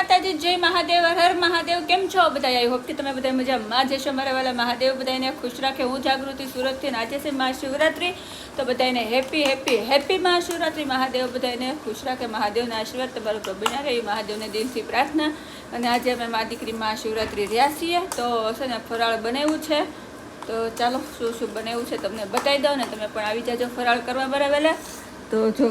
માતાજી, જય મહાદેવ, હર મહાદેવ, કેમ છો બધા? આઈ હોપ કે તમે બધા મજામાં જશો મારા વાલા મહાદેવ બધાને ખુશ રાખે, હું જાગૃતિ સુરતથી આજે છે મહાશિવરાત્રિ. તો બધાને happy happy happy Mahashivratri. Mahadev બધાને ખુશ રાખે, મહાદેવના આશીર્વાદ તમારો પર બન્યા રહે મહાદેવને દિલથી પ્રાર્થના. અને આજે અમે મા દીકરી મહાશિવરાત્રિ રહ્યા છીએ. તો છે ને ફરાળ બનાવ્યું છે. તો ચાલો, શું શું બનાવ્યું છે તમને બતાવી દઉં ને તમે પણ આવી જાજો ફરાળ કરવા બરાબર તો જો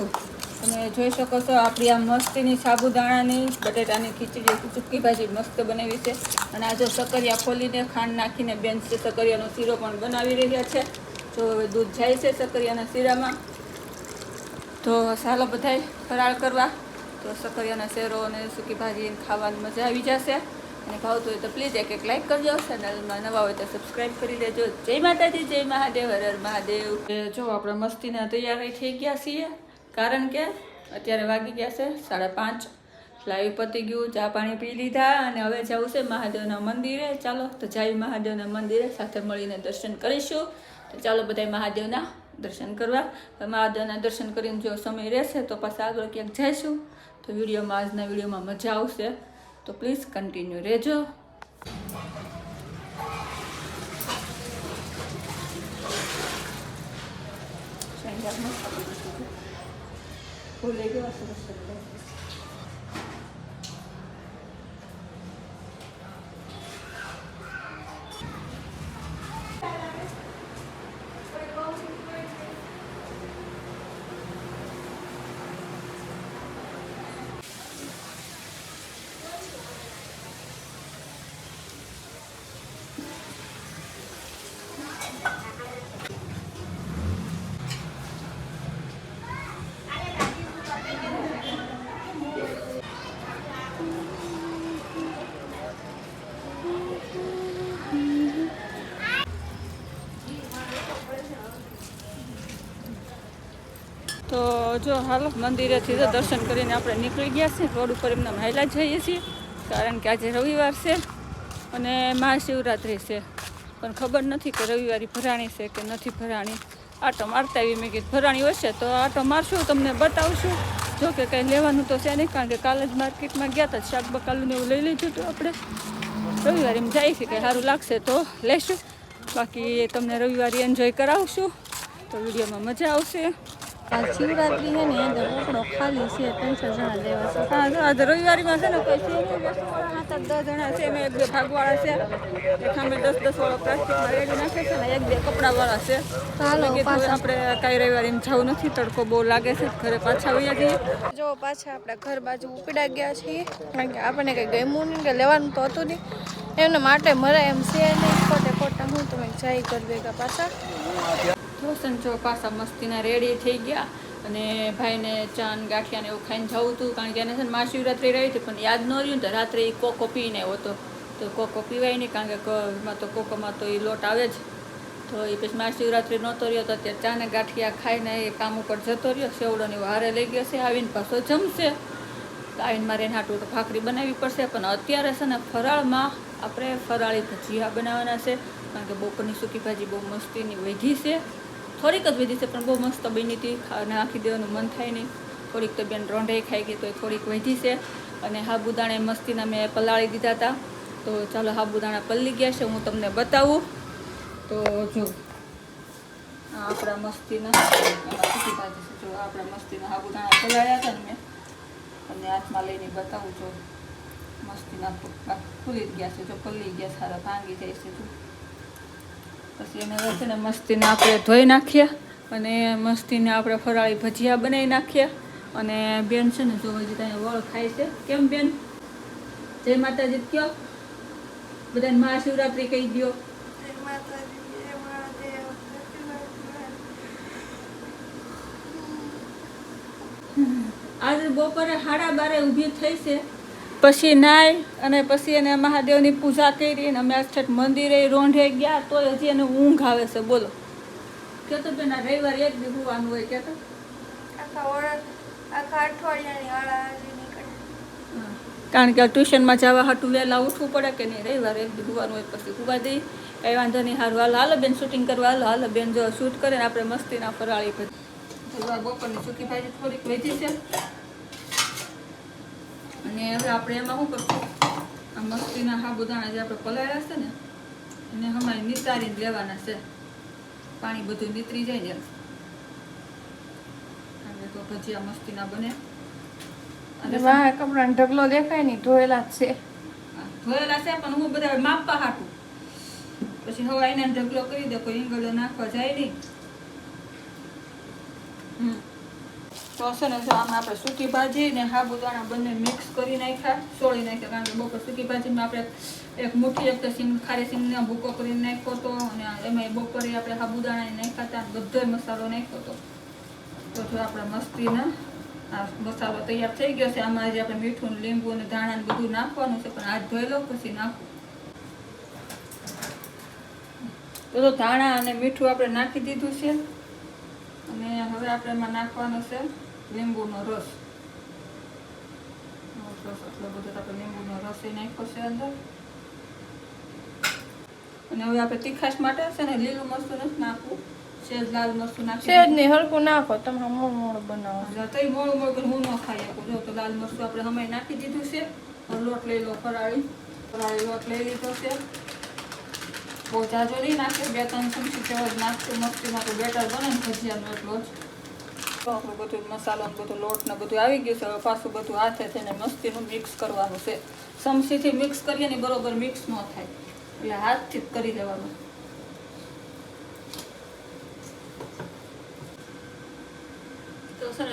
તમે જોઈ શકો છો, આપણી આ મસ્તીની સાબુદાણાની, બટેટાની ખીચડી ચૂકી ભાજી મસ્ત બનાવી છે. અને આ જો સકરિયા ખોલીને ખાંડ નાખીને બેન સકરિયાનો શીરો પણ બનાવી રહ્યા છે. જો હવે દૂધ જાય છે સકરિયાના શીરામાં. તો ચાલો બધાય ફરાળ કરવા. તો સકરિયાના શેરો અને સૂકી ભાજી ખાવાની મજા આવી જશે. અને ભાવતું હોય તો પ્લીઝ એક એક લાઇક કરજો. ચેનલમાં નવા હોય તો સબસ્ક્રાઈબ કરી દેજો જય માતાજી, જય મહાદેવ હર મહાદેવ. જો આપણે મસ્તીના તૈયાર થઈ ગયા છીએ. કારણ કે અત્યારે વાગી ગયા છે સાડા પાંચ. લાઈવ પતી ગયું, ચા પાણી પી લીધા અને હવે જવું છે મહાદેવના મંદિરે. ચાલો, તો જાય મહાદેવના મંદિરે સાથે મળીને દર્શન કરીશું. તો ચાલો બધા મહાદેવના દર્શન કરવા. મહાદેવના દર્શન કરીને જો સમય રહેશે તો પાછા આગળ ક્યાંક જઈશું. તો વિડીયોમાં, આજના વિડીયોમાં મજા આવશે. તો પ્લીઝ કન્ટિન્યુ રહેજો. ભૂલે ગયો સરસ સરસ જો હાલો, મંદિરેથી તો દર્શન કરીને આપણે નીકળી ગયા છીએ. રોડ ઉપર એમને મહેલા જઈએ છીએ, કારણ કે આજે રવિવાર છે અને મહાશિવરાત્રિ છે. પણ ખબર નથી કે રવિવારી ભરાણી છે કે નથી ભરાણી. આટો મારતા આવી મેં કીધું, ભરાણી હશે તો આટો મારશું, તમને બતાવશું. જો કે કંઈ લેવાનું તો છે નહીં, કારણ કે કાલે જ માર્કેટમાં ગયા હતા શાક બકાલું એવું લઈ લીધું હતું આપણે. રવિવારે એમ જાય છે કે સારું લાગશે તો લેશું. બાકી તમને રવિવારે એન્જોય કરાવશું. તો વિડીયોમાં મજા આવશે. આ શિવરાત્રી છે. ને ઉપડો ખાલી છે ત્રણસો જણા લેવા છે. હા જો રવિવારીમાં છે ને કોઈ છે નહીં વસ્તુવાળા હાથ જ દસ જણા છે એમાં એક બે ભાગવાળા છે. એક અમે દસ દસ વાળો પ્લાસ્ટિકમાં રેડી નાખે છે ને એક બે કપડાવાળા છે. ચાલો આપણે કાંઈ રવિવારે જવું નથી તડકો બહુ લાગે છે ઘરે પાછા વયા જઈએ. જો પાછા આપણે ઘર બાજુ ઉપડા ગયા છીએ કારણ કે આપણને કંઈ ગમ્યું નહીં કે લેવાનું તો હતું નહીં. એમના માટે મરે એમ છે નહીં ખોટે ખોટા હું તમે જાય કર ભેગા પાછા. રોશન જો પાછા મસ્તીના રેડી થઈ ગયા અને ભાઈને ચાન ગાંઠિયા ને એવું ખાઈને જવું હતું કારણ કે એને છે ને મહાશિવરાત્રી રહી હતી, પણ યાદ ન રહ્યું તો રાત્રે એ કોકો પીને આવ્યો હતો તો કોકો પીવાય નહીં કારણ કે એમાં તો કોકોમાં તો એ લોટ આવે જ. તો એ પછી મહાશિવરાત્રી નહોતો રહ્યો તો અત્યારે ચાને ગાંઠિયા ખાઈને એ કામ ઉપર જતો રહ્યો, સેવડો ને એવું હારે લઈ ગયો છે, આવીને પાછો જમશે. આવીને મારે એના હાટું તો ભાખરી બનાવવી પડશે, પણ અત્યારે છે ને ફરાળમાં આપણે ફરાળી ભજીયા બનાવવાના છે, કારણ કે બપોરની સૂકી ભાજી બહુ મસ્તીની વધી છે. થોડીક જ વધી છે, પણ બહુ મસ્ત બની હતી. નાખી દેવાનું મન થાય નહીં. થોડીક તો બેન રોંઢે ખાઈ ગઈ તો એ થોડીક વધી છે. અને હાબુદાણે મસ્તીના મેં પલાળી દીધા હતા. તો ચાલો હાબુદાણા પલળી ગયા છે, હું તમને બતાવું. તો જો આપણા મસ્તીના જો આપણા મસ્તીના હાબુદાણા પલાળ્યા હતા ને મેં. તમને હાથમાં લઈને બતાવું, જો મસ્તીના ખુલી જ ગયા છે, જો પલળી ગયા સારા ભાંગી જાય છે, જો. પછી એને છે ને મસ્તીને આપણે ધોઈ નાખીએ અને મસ્તીને આપણે ફરાળી ભજીયા બનાવી નાખીએ. અને બેન છે ને જો હજી ત્યાં વળ ખાય છે. કેમ બેન? જય માતાજી કયો? બધાને મહાશિવરાત્રિ કહી દો આજે બપોરે સાડા બારે ઊભી થઈ છે. પછી નાહી અને પછી એને મહાદેવની પૂજા કરી અને અમે છઠ મંદિરે રોંઢે ગયા તો હજી એને ઊંઘ આવે છે બોલો. કે તો બેન આ રવિવારે એક દી હોવાનું હોય કે તો આખા ઓળખ આખા અઠવાડિયાની આળા નીકળે. કારણ કે ટ્યુશનમાં જવા હાટું વહેલા ઉઠવું પડે કે નહીં? રવિવારે એક દી હોવાનું હોય પછી હોવા દઈ. કઈ વાંધો નહીં સારું હાલ હાલો બેન શૂટિંગ કરવા હાલો હાલો બેન જો શૂટ કરે ને આપણે મસ્તીના ફરાળી પછી બપોરની સૂકી ભાજી થોડીક વેચી છે. અને હવે આપણે એમાં શું કરશું? આ મસ્તીના સાબુદાણા જે આપણે પલાળ્યા છે ને એને હમણાં નિતારીને લેવાના છે. પાણી બધું નીતરી જાય ને એટલે તો ભજીયા મસ્તીના બને. અને વાહ કપડાનો ઢગલો દેખાય નહીં ધોયેલા જ છે. ધોયેલા છે પણ હું બધા માપવા હાટું. પછી હવે એને ઢગલો કરી દે કોઈ ઈંગળો નાખવા જાય નહીં. હમ. તો છે ને જો આમાં આપણે સૂકી ભાજી ને સાબુદાણા બંને મિક્સ કરી નાખ્યા, સોળી નાખ્યા કારણ કે બપોર સૂકી ભાજીમાં આપણે એક મુઠ્ઠી, એક તો સિંગ, ખારી સિંગને ભૂકો કરીને નાખ્યો હતો અને એમાં બપોરે આપણે સાબુદાણા નાખ્યા હતા બધો મસાલો નાખ્યો હતો. તો જો આપણે મસ્તીના આ મસાલો તૈયાર થઈ ગયો છે. આમાં જે આપણે મીઠું લીંબુ અને ધાણા બધું નાખવાનું છે, પણ હાથ ધોઈ લો પછી નાખું. તો ધાણા અને મીઠું આપણે નાખી દીધું છે. અને હવે આપણે એમાં નાખવાનું છે લીંબુનો રસ. રસ એટલો બધો આપણે લીંબુનો રસ એ નાખ્યો છે અંદર. અને હવે આપણે તીખાશ માટે છે ને લીલું મરચું નથી નાખવું. સેજ લાલ મરચું નાખી સેજ નહીં હરખું નાખો તમે મોડ મોડ બનાવો. તઈ મોળું મોળું હું ન ખાઈ શકું. જો તો લાલ મરચું આપણે હમણાં નાખી દીધું છે. લોટ લઈ લો ફરાળી. ફરાળી લોટ લઈ લીધો છે. બહુ જાજો નહીં નાખે બે ત્રણ ચમચી જેવો જ નાખશું. મસ્તીમાં તો બેટર બને ભજીયા ભજીયાનો એટલો જ. તો આપણું બધું, મસાલો બધું, લોટ ને બધું આવી ગયું છે. હવે પાછું બધું હાથે થઈને મસ્તીનું મિક્સ કરવાનું છે. સમસીથી મિક્સ કરીએ ને બરોબર મિક્સ ન થાય. એટલે હાથથી જ કરી લેવાનું.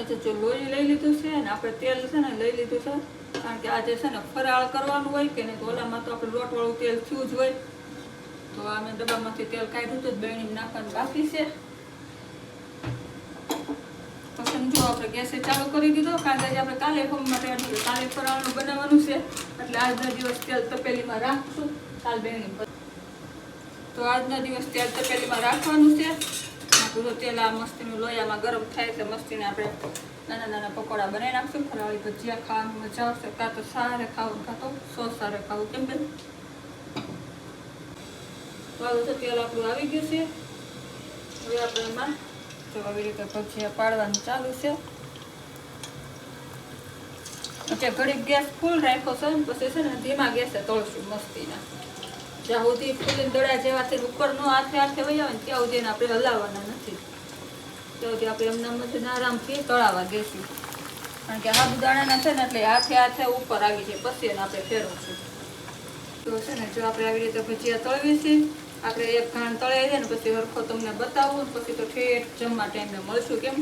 તો જો લોહી લઈ લીધું છે ને આપણે તેલ છે ને લઈ લીધું છે. કારણ કે આજે છે ને ફરાળ કરવાનું હોય કે નહીં તો ઓલામાં તો આપણે લોટવાળું તેલ થયું જ હોય. તો અમે ડબ્બામાંથી તેલ કાઢ્યું જ બેણી નાખવાનું બાકી છે પછી જો આપણે ગેસે ચાલુ કરી દીધો કારણ કે આપણે કાલે હોમ માટે કાલે ફરાળનું બનાવવાનું છે. એટલે આજના દિવસ તેલ તપેલીમાં રાખશું. કાલ બેણી તો આજના દિવસ તેલ તપેલીમાં રાખવાનું છે. પૂરો તેલ આ મસ્તીનું લોયામાં ગરમ થાય એટલે મસ્તીને આપણે નાના નાના પકોડા બનાવી નાખશું. ફરાળી ભજીયા ખાવાની મજા આવશે. કાં તો સારે ખાવું, કાં તો સોસ સારે ખાવું. કેમ બેન? તો તેલ આપણું આવી ગયું છે. હવે આપણે એમાં જો આવી રીતે ભજીયા પાડવાનું ચાલુ છે. એટલે ઘડીક ગેસ ફૂલ રાખ્યો છે ને પછી છે ને ધીમા ગેસે તળશું મસ્તીના. જ્યાં સુધી ફૂલીને દડા જેવાથી ઉપર નો હાથે હાથે વહી આવે ને ત્યાં સુધી એને આપણે હલાવવાના નથી. ત્યાં સુધી આપણે એમના મধ্যે આરામથી તળાવા દેશું. કારણ કે સાબુદાણાના છે ને એટલે હાથે હાથે ઉપર આવી જાય, પછી એને આપણે ફેરવશું. તો છે ને જો આપણે આવી રીતે ભજીયા તળવી આપણે એક ઘાણ તળાઈ જાય ને પછી હરખો તમને બતાવું પછી તો ઠેઠ જમવા ટાઈમે મળશું કેમ?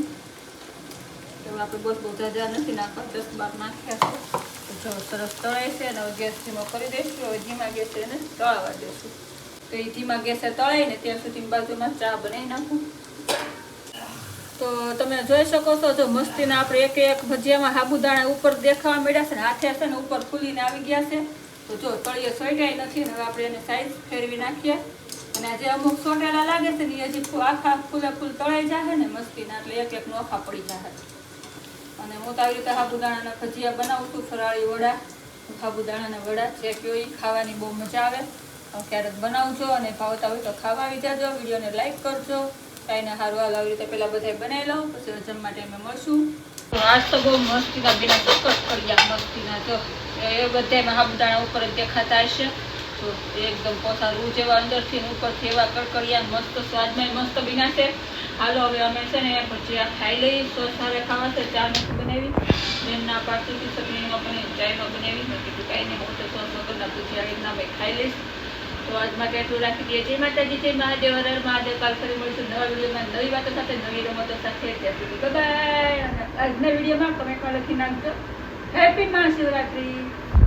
એવું આપણે બસ બહુ જાજા નથી નાખવા, દસ બાર નાખ્યા છે. જો સરસ તળાય છે અને ગેસ ધીમો કરી દઈશું, હવે ધીમા ગેસે એને તળાવવા દઈશું. તો એ ધીમા ગેસે તળાય ને ત્યાં સુધી બાજુમાં ચા બનાવી નાખું. તો તમે જોઈ શકો છો, જો મસ્તીના આપણે એક એક ભજીયામાં સાબુદાણા ઉપર દેખાવા મળ્યા છે ને, હાથે છે ને, ઉપર ખુલીને આવી ગયા છે. તો જો તળિયે સળગાઈ નથી હવે આપણે એને સાઈઝ ફેરવી નાખીએ. અને આજે અમુક સોટેલા લાગે છે ને હજી આખા ફૂલે ફૂલ તળાઈ જાય ને મસ્તીના એટલે એક એક નોખા પડી જાય અને હું તો આવી રીતે સાબુદાણાના ભજીયા બનાવું છું, ફરાળી વડા સાબુદાણાના વડા, જે કયો ખાવાની બહુ મજા આવે. ક્યારેક બનાવજો અને ભાવતા હોય તો ખાવા આવી જાજો. વિડીયોને લાઈક કરજો. કાંઈને સારું હાલ આવી રીતે પહેલાં બધાય બનાવી લઉં, પછી જમવા ટાઈમે મળશું. આજ તો બહુ મસ્તીના બીના ચોક્કસ કર્યા મસ્તીના જો એ બધામાં સાબુદાણા ઉપર જ દેખાતા હશે. તો એકદમ પોસા રૂ જેવા અંદરથી ઉપરથી એવા કડકડિયા મસ્ત સ્વાદમાં મસ્ત બીના છે હાલો હવે અમે છે ને ભજીયા ખાઈ લઈ સોસ સારે ખાવા છે, ચા નથી બનાવી. બેનના પાછળથી હતી પણ ચાયમાં બનાવી. મેં કીધું કાંઈ નહીં, હું તો સોસ વગરના ભજીયા રીતના મેં ખાઈ લઈશ. તો આજ માટે એટલું રાખી દઈએ. જય માતાજી, જય મહાદેવ, હર મહાદેવ. કાલ ફરી મળીશું નવા વિડીયોમાં નવી વાતો સાથે, નવી રમતો સાથે. ત્યાં સુધી બાય આજના વિડીયોમાં કમેન્ટમાં લખી નાખજો. હેપી મહાશિવરાત્રી.